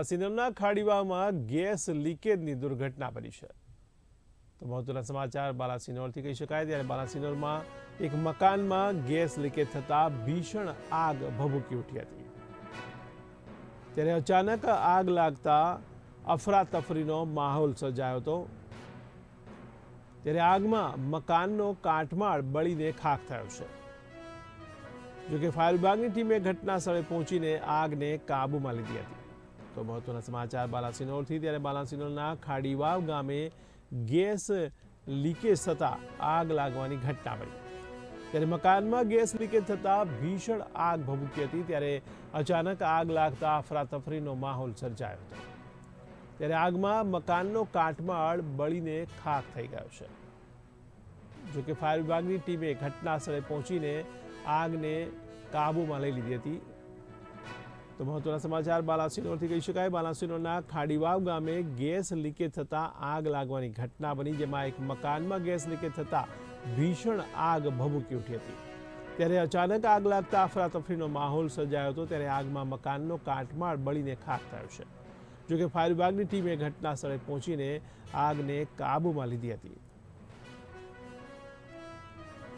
સિનોરના ખાડીવામાં gas લીકેજની દુર્ઘટના બની છે. તો મહત્વના સમાચાર બાલાસિનોરથી કહી શકાય. ત્યારે બાલાસિનોરમાં એક મકાનમાં ગેસ લીકેજ થતા ભીષણ આગ ભભૂકી ઉઠી હતી. ત્યારે અચાનક આગ લાગતા અફરાતફરીનો માહોલ સર્જાયો હતો. ત્યારે આગમાં મકાનનો કાટમાળ બળીને ખાખ થયો છે. જોકે ફાયર વિભાગની ટીમે ઘટના સ્થળે પહોંચીને આગને કાબૂમાં લીધી હતી. તો મહત્વના સમાચાર બાલાસિનોરથી. ત્યારે બાલાસિનોરના ખાડીવાવ ગામે ગેસ લીકેજ થતાં આગ લાગવાની ઘટના બની. ત્યારે મકાનમાં ગેસ લીકેજ થતાં ભીષણ આગ ભભૂકી હતી. ત્યારે અચાનક આગ લાગતા અફરાતફરીનો માહોલ સર્જાયો હતો. ત્યારે આગમાં મકાનનો કાટમાળ બળીને ખાખ થઈ ગયો છે. જોકે ફાયર વિભાગની ટીમે ઘટના સ્થળે પહોંચીને આગને કાબૂમાં લઈ લીધી હતી. તો મહત્વના સમાચાર, બાલાસિનોરથી કહી શકાય. બાલાસિનોરના ખાડીવાવ ગામે ગેસ લીકેજ થતાં આગ લાગવાની ઘટના બની, જેમાં એક મકાનમાં ગેસ લીકેજ થતાં ભીષણ આગ ભભૂકી ઉઠી હતી. ત્યારે અચાનક આગ લાગતા અફરાતફરીનો માહોલ સર્જાયો હતો. ત્યારે આગમાં મકાનનો કાટમાળ બળીને ખાખ થયો છે. જોકે ફાયર વિભાગની ટીમે ઘટના સ્થળે પહોંચીને આગને કાબૂમાં લીધી હતી.